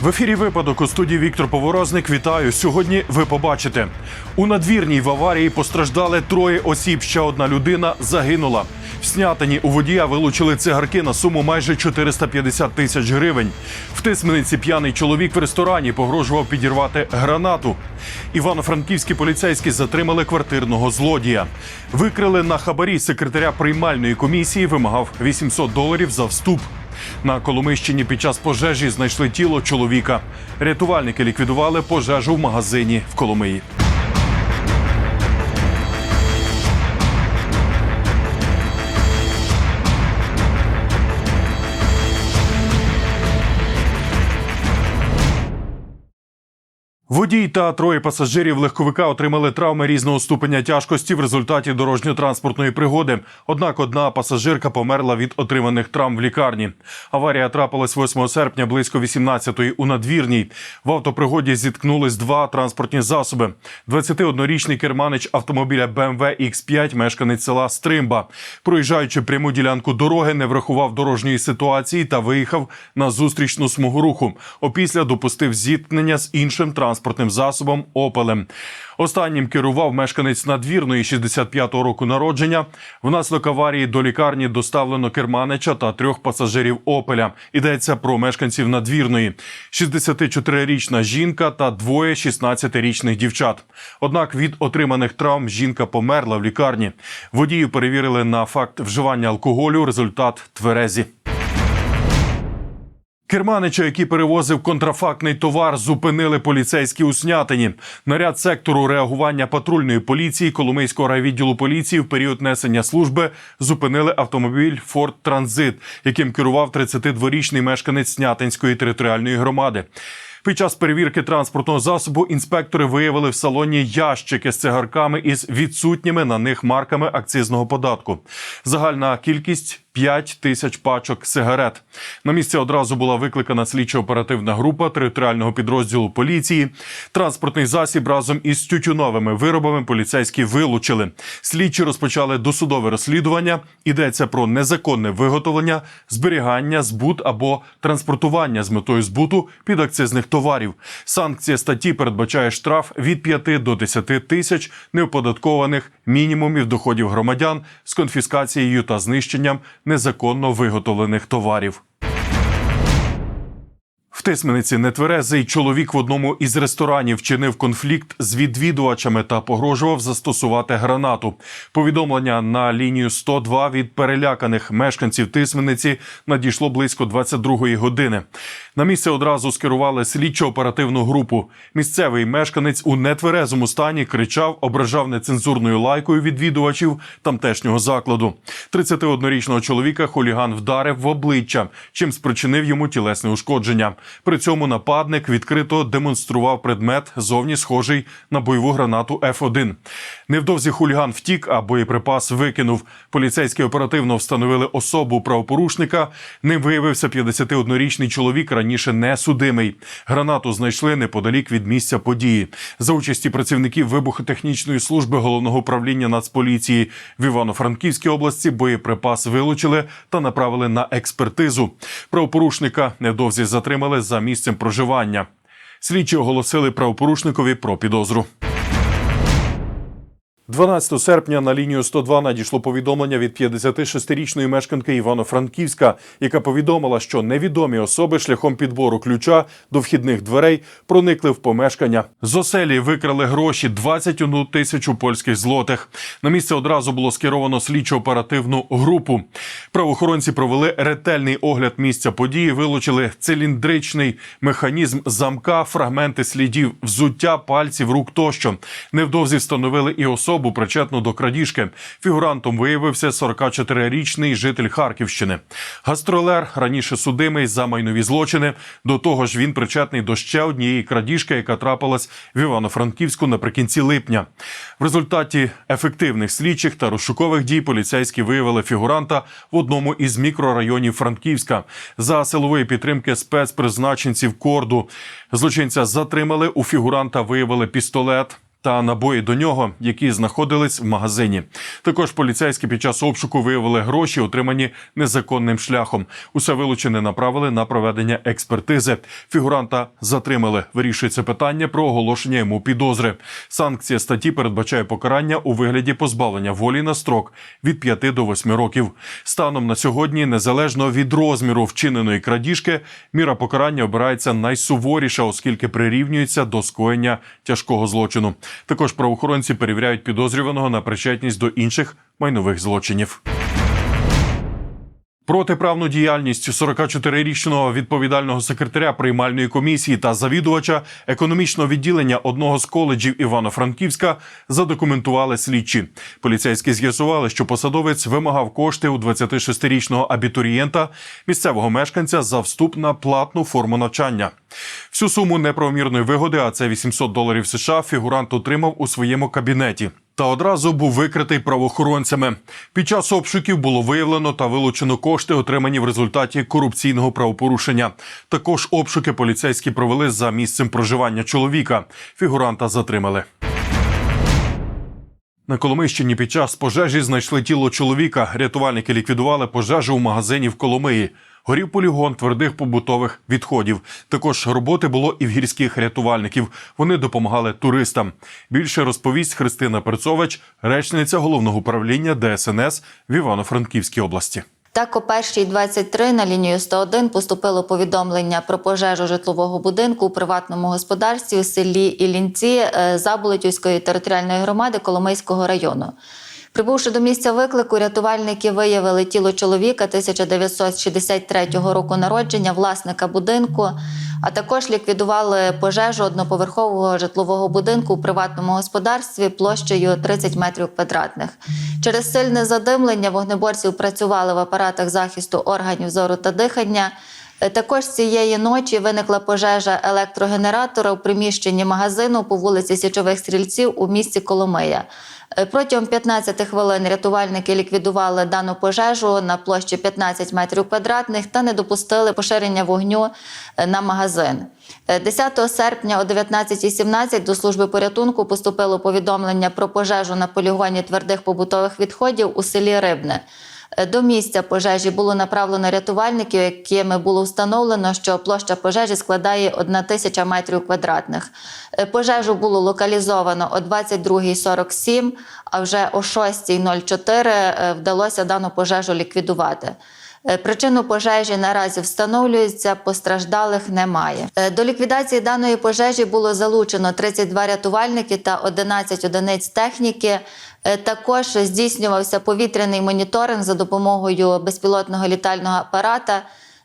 В ефірі випадок у студії Віктор Поворозник. Вітаю. Сьогодні ви побачите у надвірній в аварії постраждали троє осіб. Ще одна людина загинула. В Снятині у водія вилучили цигарки на суму майже 450 тисяч гривень. В Тисмениці п'яний чоловік в ресторані погрожував підірвати гранату. Івано-франківські поліцейські затримали квартирного злодія. Викрили на хабарі секретаря приймальної комісії. Вимагав 800 доларів за вступ. На Коломищині під час пожежі знайшли тіло чоловіка. Рятувальники ліквідували пожежу в магазині в Коломиї. Водій та троє пасажирів легковика отримали травми різного ступеня тяжкості в результаті дорожньо-транспортної пригоди. Однак одна пасажирка померла від отриманих травм в лікарні. Аварія трапилась 8 серпня близько 18-ї у надвірній. В автопригоді зіткнулись два транспортні засоби. 21-річний керманич автомобіля BMW X5, мешканець села Стримба. Проїжджаючи пряму ділянку дороги, не врахував дорожньої ситуації та виїхав на зустрічну смугу руху. Опісля допустив зіткнення з іншим транспортним засобом Опелем. Останнім керував мешканець надвірної 65-го року народження. Внаслідок аварії до лікарні доставлено керманича та трьох пасажирів Опеля. Йдеться про мешканців надвірної: 64-річна жінка та двоє 16-річних дівчат. Однак від отриманих травм жінка померла в лікарні. Водію перевірили на факт вживання алкоголю. Результат тверезі. Керманича, який перевозив контрафактний товар, зупинили поліцейські у Снятині. Наряд сектору реагування патрульної поліції Коломийського райвідділу поліції в період несення служби зупинили автомобіль Форд Транзит, яким керував 32-річний мешканець Снятинської територіальної громади. Під час перевірки транспортного засобу інспектори виявили в салоні ящики з цигарками із відсутніми на них марками акцизного податку. Загальна кількість 5 тисяч пачок сигарет. На місце одразу була викликана слідчо-оперативна група територіального підрозділу поліції. Транспортний засіб разом із тютюновими виробами поліцейські вилучили. Слідчі розпочали досудове розслідування. Йдеться про незаконне виготовлення, зберігання, збут або транспортування з метою збуту підакцизних товарів. Санкція статті передбачає штраф від 5 до 10 тисяч неоподаткованих мінімумів доходів громадян з конфіскацією та знищенням незаконно виготовлених товарів. В Тисмениці нетверезий чоловік в одному із ресторанів вчинив конфлікт з відвідувачами та погрожував застосувати гранату. Повідомлення на лінію 102 від переляканих мешканців Тисмениці надійшло близько 22-ї години. На місце одразу скерували слідчо-оперативну групу. Місцевий мешканець у нетверезому стані кричав, ображав нецензурною лайкою відвідувачів тамтешнього закладу. 31-річного чоловіка хуліган вдарив в обличчя, чим спричинив йому тілесне ушкодження. При цьому нападник відкрито демонстрував предмет, зовні схожий на бойову гранату Ф1. Невдовзі хуліган втік, а боєприпас викинув. Поліцейські оперативно встановили особу правопорушника. Ним виявився 51-річний чоловік, раніше не судимий. Гранату знайшли неподалік від місця події. За участі працівників вибухотехнічної служби головного управління Нацполіції в Івано-Франківській області боєприпас вилучили та направили на експертизу. Правопорушника невдовзі затримали за місцем проживання. Слідчі оголосили правопорушникові про підозру. 12 серпня на лінію 102 надійшло повідомлення від 56-річної мешканки Івано-Франківська, яка повідомила, що невідомі особи шляхом підбору ключа до вхідних дверей проникли в помешкання. З оселі викрали гроші 21 тисячу польських злотих. На місце одразу було скеровано слідчо-оперативну групу. Правоохоронці провели ретельний огляд місця події, вилучили циліндричний механізм замка, фрагменти слідів, взуття, пальців, рук тощо. Невдовзі встановили і особу причетну до крадіжки. Фігурантом виявився 44-річний житель Харківщини. Гастролер раніше судимий за майнові злочини. До того ж, він причетний до ще однієї крадіжки, яка трапилась в Івано-Франківську наприкінці липня. В результаті ефективних слідчих та розшукових дій поліцейські виявили фігуранта в одному із мікрорайонів Франківська. За силової підтримки спецпризначенців корду злочинця затримали. У фігуранта виявили пістолет. Та набої до нього, які знаходились в магазині. Також поліцейські під час обшуку виявили гроші, отримані незаконним шляхом. Усе вилучене направили на проведення експертизи. Фігуранта затримали. Вирішується питання про оголошення йому підозри. Санкція статті передбачає покарання у вигляді позбавлення волі на строк від 5 до 8 років. Станом на сьогодні, незалежно від розміру вчиненої крадіжки, міра покарання обирається найсуворіша, оскільки прирівнюється до скоєння тяжкого злочину. Також правоохоронці перевіряють підозрюваного на причетність до інших майнових злочинів. Протиправну діяльність 44-річного відповідального секретаря приймальної комісії та завідувача економічного відділення одного з коледжів Івано-Франківська задокументували слідчі. Поліцейські з'ясували, що посадовець вимагав кошти у 26-річного абітурієнта місцевого мешканця за вступ на платну форму навчання. Всю суму неправомірної вигоди, а це 800 доларів США, фігурант отримав у своєму кабінеті. Та одразу був викритий правоохоронцями. Під час обшуків було виявлено та вилучено кошти, отримані в результаті корупційного правопорушення. Також обшуки поліцейські провели за місцем проживання чоловіка. Фігуранта затримали. На Коломийщині під час пожежі знайшли тіло чоловіка. Рятувальники ліквідували пожежу у магазині в Коломиї. Горів полігон твердих побутових відходів. Також роботи було і в гірських рятувальників. Вони допомагали туристам. Більше розповість Христина Перцович, речниця головного управління ДСНС в Івано-Франківській області. Так, о 1.23 на лінію 101 поступило повідомлення про пожежу житлового будинку у приватному господарстві у селі Ілінці е, Заболотівської територіальної громади Коломийського району. Прибувши до місця виклику, рятувальники виявили тіло чоловіка 1963 року народження, власника будинку, а також ліквідували пожежу одноповерхового житлового будинку у приватному господарстві площею 30 метрів квадратних. Через сильне задимлення вогнеборців працювали в апаратах захисту органів зору та дихання. Е, Також цієї ночі виникла пожежа електрогенератора у приміщенні магазину по вулиці Січових Стрільців у місті Коломия. Е, Протягом 15 хвилин рятувальники ліквідували дану пожежу на площі 15 метрів квадратних та не допустили поширення вогню е, на магазин. Е, 10 серпня о 19.17 до служби порятунку поступило повідомлення про пожежу на полігоні твердих побутових відходів у селі Рибне. Е, До місця пожежі було направлено рятувальників, якими було встановлено, що площа пожежі складає 1 тисяча метрів квадратних. Е, Пожежу було локалізовано о 22.47, а вже о 6.04 е, вдалося дану пожежу ліквідувати. Причину пожежі наразі встановлюється, постраждалих немає. До ліквідації даної пожежі було залучено 32 рятувальники та 11 одиниць техніки. Е, Також здійснювався повітряний моніторинг за допомогою безпілотного літального апарата.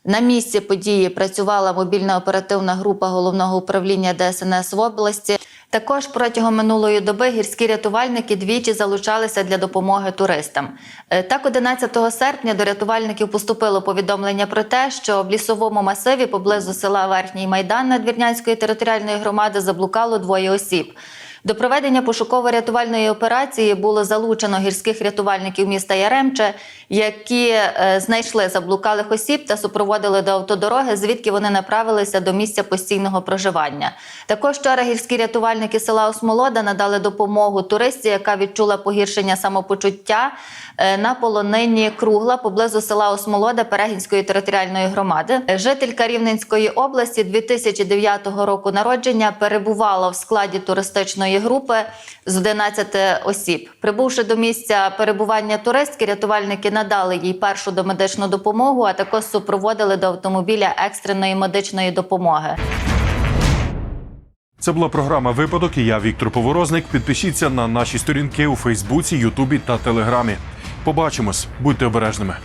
На місці події працювала мобільна оперативна група головного управління ДСНС в області. Також протягом минулої доби гірські рятувальники двічі залучалися для допомоги туристам. Е, Так, 11 серпня до рятувальників поступило повідомлення про те, що в лісовому масиві поблизу села Верхній Майдан Надвірнянської територіальної громади заблукало двоє осіб. До проведення пошуково-рятувальної операції було залучено гірських рятувальників міста Яремче, які е, знайшли заблукалих осіб та супроводили до автодороги, звідки вони направилися до місця постійного проживання. Також вчора гірські рятувальники села Осмолода надали допомогу туристі, яка відчула погіршення самопочуття е, на полонині Кругла поблизу села Осмолода Перегінської територіальної громади. Жителька Рівненської області 2009 року народження перебувала в складі туристичної групи з 11 осіб. Прибувши до місця перебування туристки, рятувальники надали їй першу домедичну допомогу, а також супроводили до автомобіля екстреної медичної допомоги. Це була програма Випадок. і Я Віктор Поворозник. Підпишіться на наші сторінки у Фейсбуці, Ютубі та Телеграмі. Побачимось, будьте обережними.